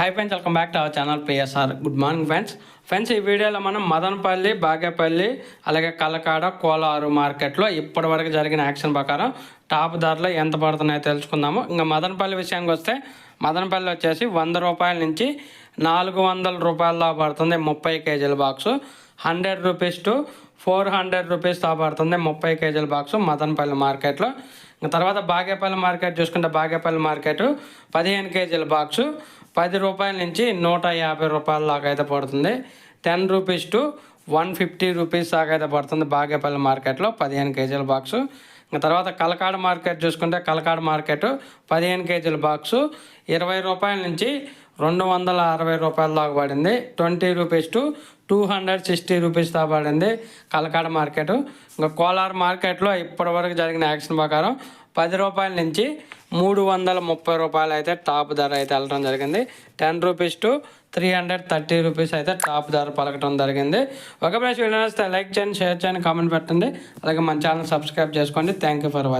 Hi friends, welcome back to our channel PSR. Good morning friends. Friends ఈ వీడియోలో మనం మదనపల్లి బాగేపల్లి అలాగే కలకాడ కోలారు మార్కెట్లో ఇప్పటివరకు జరిగిన యాక్షన్ ప్రకారం టాప్ ధరలు ఎంత పడుతున్నాయో తెలుసుకుందాము. ఇంకా మదనపల్లి విషయానికి వస్తే మదనపల్లి వచ్చేసి వంద రూపాయల నుంచి నాలుగు వందల రూపాయల పడుతుంది ముప్పై కేజీల box. Hundred rupees to four hundred rupees దా పడుతుంది ముప్పై కేజీల బాక్సు మదనపల్లి మార్కెట్లో. ఇంకా తర్వాత బాగేపల్లి మార్కెట్ చూసుకుంటే బాగేపల్లి మార్కెట్ పదిహేను కేజీల బాక్సు. పది రూపాయల నుంచి నూట యాభై రూపాయల దాకా అయితే పడుతుంది. Ten rupees to one fifty rupees దాకా అయితే పడుతుంది బాగేపల్లి మార్కెట్లో పదిహేను కేజీల బాక్సు. ఇంకా తర్వాత కలకాడ మార్కెట్ చూసుకుంటే కలకాడ మార్కెట్ పదిహేను కేజీల బాక్సు. ఇరవై రూపాయల నుంచి రెండు వందల అరవై రూపాయల దాకా పడింది. Twenty rupees to two hundred sixty rupees దాకా పడింది కలకాడ మార్కెట్. ఇంకా కోలార్ మార్కెట్లో ఇప్పటివరకు జరిగిన యాక్షన్ ప్రకారం పది రూపాయల నుంచి మూడు వందల ముప్పై రూపాయలు అయితే టాప్ ధర అయితే వెళ్ళడం జరిగింది. Ten rupees to three hundred thirty rupees అయితే టాప్ ధర పలకడం జరిగింది. ఒక ప్రైస్ వీడియో లైక్ చేయండి షేర్ చేయండి కామెంట్ పెట్టండి. అలాగే మన ఛానల్ సబ్స్క్రైబ్ చేసుకోండి. Thank you for watching